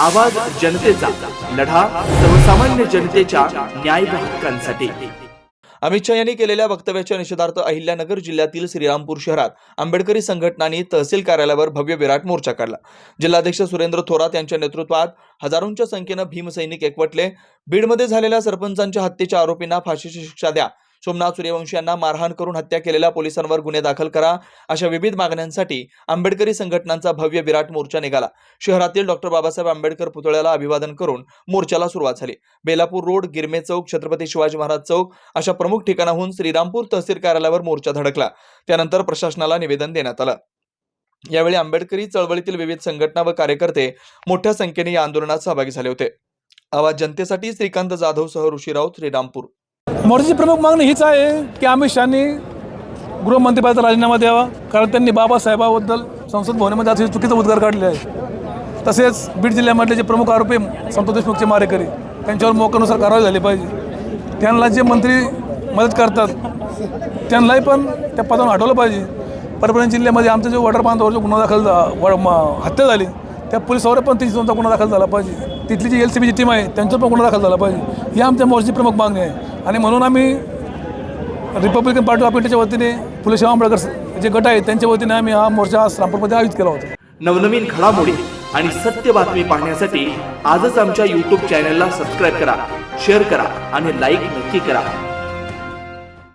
आवाज जनतेचा लढा सर्वसामान्य जनतेच्या न्याय हक्कांसाठी. अमित शहा यांनी केलेल्या वक्तव्याच्या निषेधार्थ अहिल्यानगर जिल्ह्यातील श्रीरामपूर शहरात आंबेडकरी संघटनांनी तहसील कार्यालयावर भव्य विराट मोर्चा काढला. जिल्हाध्यक्ष सुरेंद्र थोरात यांच्या नेतृत्वात हजारोंच्या संख्येनं भीमसैनिक एकवटले. बीडमध्ये झालेल्या सरपंचांच्या हत्येच्या आरोपींना फाशीची शिक्षा द्या. सोमनाथ सूर्यवंशी यांना मारहाण करून हत्या केलेल्या पोलिसांवर गुन्हे दाखल करा. अशा विविध मागण्यांसाठी आंबेडकरी संघटनांचा भव्य विराट मोर्चा निघाला. शहरातील डॉक्टर बाबासाहेब आंबेडकर पुतळ्याला अभिवादन करून मोर्चाला सुरुवात झाली. बेलापूर रोड गिरमे चौक छत्रपती शिवाजी महाराज चौक अशा प्रमुख ठिकाणाहून श्रीरामपूर तहसील कार्यालयावर मोर्चा धडकला. त्यानंतर प्रशासनाला निवेदन देण्यात आलं. यावेळी आंबेडकरी चळवळीतील विविध संघटना व कार्यकर्ते मोठ्या संख्येने या आंदोलनात सहभागी झाले होते. आवाज जनतेसाठी श्रीकांत जाधव सह ऋषी राऊत श्रीरामपूर. मोर्चाची प्रमुख मागणी हीच आहे की अमित शहानी गृहमंत्रीपदाचा राजीनामा द्यावा कारण त्यांनी बाबासाहेबाबद्दल संसद भवनामध्ये असे चुकीचं उद्गार काढले आहे. तसेच बीड जिल्ह्यामधले जे प्रमुख आरोपी संतोष देशमुखचे मारेकरी त्यांच्यावर मोकानुसार कारवाई झाली पाहिजे. त्यांना जे मंत्री मदत करतात त्यांनाही पण त्या पदावरून हटवलं पाहिजे. परभणी जिल्ह्यामध्ये आमच्या जे वॉटर बांधावर जो गुन्हा दाखल व- हत्या झाली त्या पोलिसावर पण तिची तुमचा गुन्हा दाखल झाला पाहिजे. तिथली जी एल सी बीची टीम आहे त्यांच्यावर पण गुन्हा दाखल झाला पाहिजे. ही आमच्या मोर्चाची प्रमुख मागणी आहे. आणि म्हणून आम्ही रिपब्लिकन पार्टी ऑफ इंडियाच्या वतीने फुले शाहू जे गट आहेत त्यांच्या वतीने आम्ही हा मोर्चा आज रामपूरमध्ये आयोजित केला होता. नवनवीन घडामोडी आणि सत्य बातमी पाहण्यासाठी आजच आमच्या यूट्यूब चॅनलला सबस्क्राईब करा शेअर करा आणि लाईक नक्की करा.